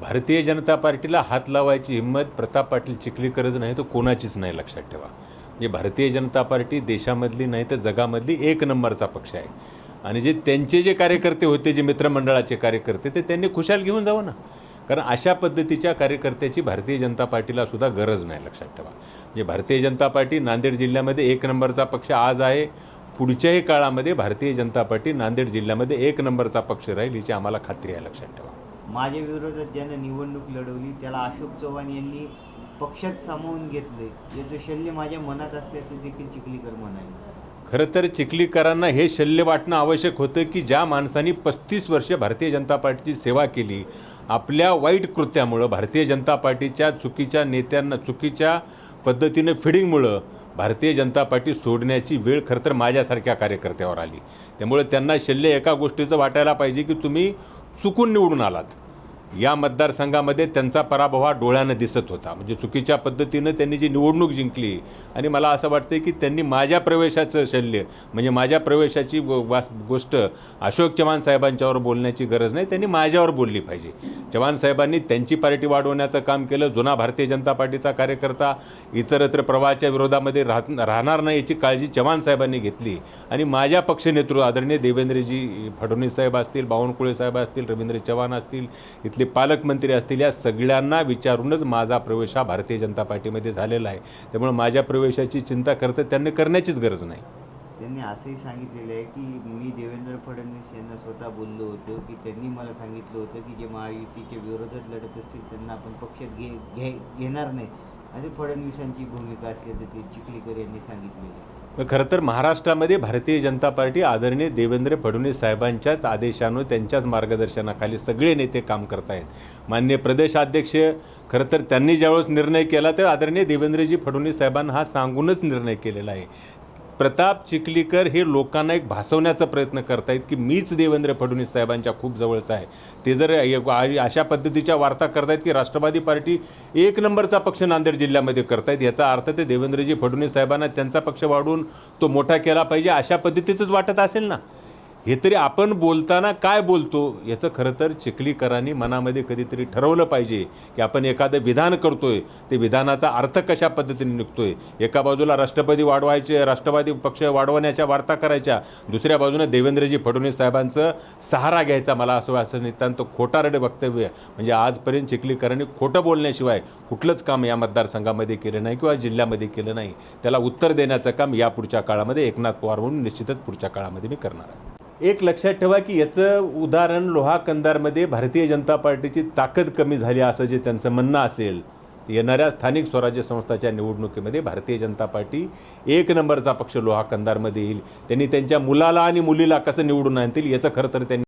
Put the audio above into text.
भारतीय जनता पार्टीला हात लावायची हिंमत प्रताप पाटील चिखलीकरच नाही तर कोणाचीच नाही लक्षात ठेवा. म्हणजे भारतीय जनता पार्टी देशामधली नाही तर जगामधली एक नंबरचा पक्ष आहे. आणि जे त्यांचे जे कार्यकर्ते होते जे मित्रमंडळाचे कार्यकर्ते ते त्यांनी खुशाल घेऊन जावं ना. कारण अशा पद्धतीच्या कार्यकर्त्याची भारतीय जनता पार्टीला सुद्धा गरज नाही लक्षात ठेवा. म्हणजे भारतीय जनता पार्टी नांदेड जिल्ह्यामध्ये एक नंबरचा पक्ष आज आहे. पुढच्याही काळामध्ये भारतीय जनता पार्टी नांदेड जिल्ह्यामध्ये एक नंबरचा पक्ष राहील याची आम्हाला खात्री आहे लक्षात ठेवा. माझ्या विरोधात ज्यानं निवडणूक लढवली त्याला अशोक चव्हाण यांनी पक्षात सामावून घेतले. याचं शल्य माझ्या मनात असल्याचं देखील चिखलीकर म्हणाले. खरं तर चिखलीकरांना हे शल्य वाटणं आवश्यक होतं की ज्या माणसांनी पस्तीस वर्ष भारतीय जनता पार्टीची सेवा केली आपल्या वाईट कृत्यामुळं भारतीय जनता पार्टीच्या चुकीच्या नेत्यांना चुकीच्या पद्धतीनं फिडिंगमुळं भारतीय जनता पार्टी सोडण्याची वेळ खरं तर माझ्यासारख्या कार्यकर्त्यावर आली. त्यामुळे त्यांना शल्य एका गोष्टीचं वाटायला पाहिजे की तुम्ही चुकून निवडून आलात. या मतदारसंघामध्ये त्यांचा पराभव हा डोळ्यानं दिसत होता. म्हणजे चुकीच्या पद्धतीनं त्यांनी जी निवडणूक जिंकली आणि मला असं वाटतं की त्यांनी माझ्या प्रवेशाचं शल्य म्हणजे माझ्या प्रवेशाची वास गोष्ट अशोक चव्हाण साहेबांच्यावर बोलण्याची गरज नाही त्यांनी माझ्यावर बोलली पाहिजे. चव्हाण साहेबांनी त्यांची पार्टी वाढवण्याचं काम केलं. जुना भारतीय जनता पार्टीचा कार्यकर्ता इतरत्र प्रवाहाच्या विरोधामध्ये राहत राहणार नाही याची काळजी चव्हाण साहेबांनी घेतली. आणि माझ्या पक्षनेतृत्व आदरणीय देवेंद्रजी फडणवीस साहेब असतील बावनकुळे साहेब असतील रवींद्र चव्हाण असतील इथले पालकमंत्री असतील या सगळ्यांना विचारूनच माझा प्रवेश हा भारतीय जनता पार्टीमध्ये झालेला आहे. त्यामुळे माझ्या प्रवेशाची चिंता करतं त्यांनी करण्याचीच गरज नाही. त्यांनी असंही सांगितलेलं आहे की मी देवेंद्र फडणवीस यांना स्वतः बोललो होतो की त्यांनी मला सांगितलं होतं की जे महायुतीच्या विरोधात लढत असतील त्यांना आपण पक्षात घे घे घेणार नाही. अशी फडणवीसांची भूमिका असल्याचं ते चिखलीकर यांनी सांगितलेलं आहे. खरं तर महाराष्ट्रामध्ये भारतीय जनता पार्टी आदरणीय देवेंद्र फडणवीस साहेबांच्याच आदेशानं त्यांच्याच मार्गदर्शनाखाली सगळे नेते काम करत आहेत. मान्य प्रदेशाध्यक्ष खरं तर त्यांनी ज्यावेळेस निर्णय केला तर आदरणीय देवेंद्रजी फडणवीस साहेबांना हा सांगूनच निर्णय केलेला आहे. प्रताप चिखलीकर हे लोकांना एक भासवण्याचा प्रयत्न करतायत की मीच देवेंद्र फडणवीस साहेबांच्या खूप जवळचा आहे. ते जर अशा पद्धतीच्या वार्ता करतायत की राष्ट्रवादी पार्टी एक नंबरचा पक्ष नांदेड जिल्ह्यामध्ये करतायत याचा अर्थ ते देवेंद्रजी फडणवीस साहेबांना त्यांचा पक्ष वाढवून तो मोठा केला पाहिजे अशा पद्धतीचंच वाटत असेल ना? हे तरी आपण बोलताना काय बोलतो याचं खरं तर चिखलीकरांनी मनामध्ये कधीतरी ठरवलं पाहिजे की आपण एखादं विधान करतो आहे ते विधानाचा अर्थ कशा पद्धतीने निघतो आहे एका बाजूला राष्ट्रपती वाढवायचे राष्ट्रवादी पक्ष वाढवण्याच्या वार्ता करायच्या दुसऱ्या बाजूने देवेंद्रजी फडणवीस साहेबांचं सहारा घ्यायचा मला असं असं नितांत खोटारडे वक्तव्य म्हणजे आजपर्यंत चिखलीकरांनी खोटं बोलण्याशिवाय कुठलंच काम या मतदारसंघामध्ये केलं नाही किंवा जिल्ह्यामध्ये केलं नाही. त्याला उत्तर देण्याचं काम या पुढच्या काळामध्ये एकनाथ पवार म्हणून निश्चितच पुढच्या काळामध्ये मी करणार आहे. एक लक्षात ठेवा की याचं उदाहरण लोहा कंदारमध्ये भारतीय जनता पार्टीची ताकद कमी झाली असं जे त्यांचं म्हणणं असेल येणाऱ्या स्थानिक स्वराज्य संस्थाच्या निवडणुकीमध्ये भारतीय जनता पार्टी एक नंबरचा पक्ष लोहा कंदारमध्ये येईल. त्यांनी त्यांच्या मुलाला आणि मुलीला कसं निवडून आणतील याचं खरं तर त्यांनी